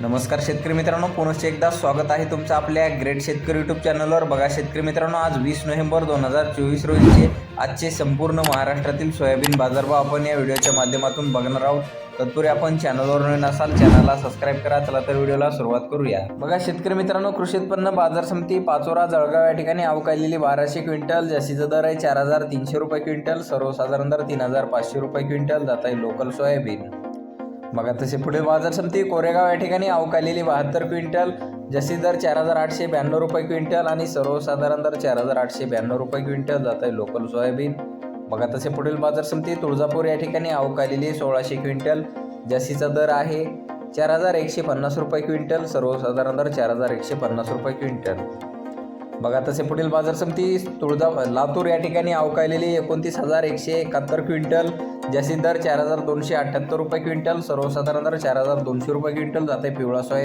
नमस्कार शेतकरी मित्रांनो पुनश्च एकदा स्वागत आहे तुमचं आपल्या ग्रेट शेतकरी यूट्यूब चॅनलवर बघा शेतकरी मित्रांनो आज वीस नोव्हेंबर दोन हजार चोवीस रोजीचे आजचे संपूर्ण महाराष्ट्रातील सोयाबीन बाजारभाव आपण या व्हिडिओच्या माध्यमातून बघणार आहोत. तत्पूर्वी आपण चॅनलवर नवीन असाल चॅनलला सबस्क्राईब करा चला तर व्हिडिओला सुरुवात करूया. बघा शेतकरी मित्रांनो कृषी उत्पन्न बाजार समिती पाचोरा जळगाव या ठिकाणी अवकाळलेली बाराशे क्विंटल जास्तीचा दर आहे चार हजार तीनशे रुपये क्विंटल सर्वसाधारण दर तीन हजार पाचशे रुपये क्विंटल जात आहे लोकल सोयाबीन. बघा तसे पुढील बाजार समिती कोरेगाव या ठिकाणी अवकालेली बहात्तर क्विंटल जसी दर चार हजार आठशे ब्याण्णव रुपये क्विंटल आणि सर्वसाधारण दर चार हजार आठशे ब्याण्णव रुपये क्विंटल जात आहे लोकल सोयाबीन. बघा तसे पुढील बाजार समिती तुळजापूर या ठिकाणी अवकालेली सोळाशे क्विंटल जशीचा दर आहे चार हजार एकशे पन्नास रुपये क्विंटल सर्वसाधारण दर चार हजार एकशे पन्नास रुपये क्विंटल. बघा तसे पुढील बाजार समिती तुळजा लातूर या ठिकाणी अवकाळलेली एकोणतीस हजार एकशे एकाहत्तर क्विंटल जास्तीत दर चार हजार दोनशे अठ्ठ्याहत्तर रुपये क्विंटल सर्वसाधारण दर चार हजार दोनशे रुपये क्विंटल जाते पिवळा सोया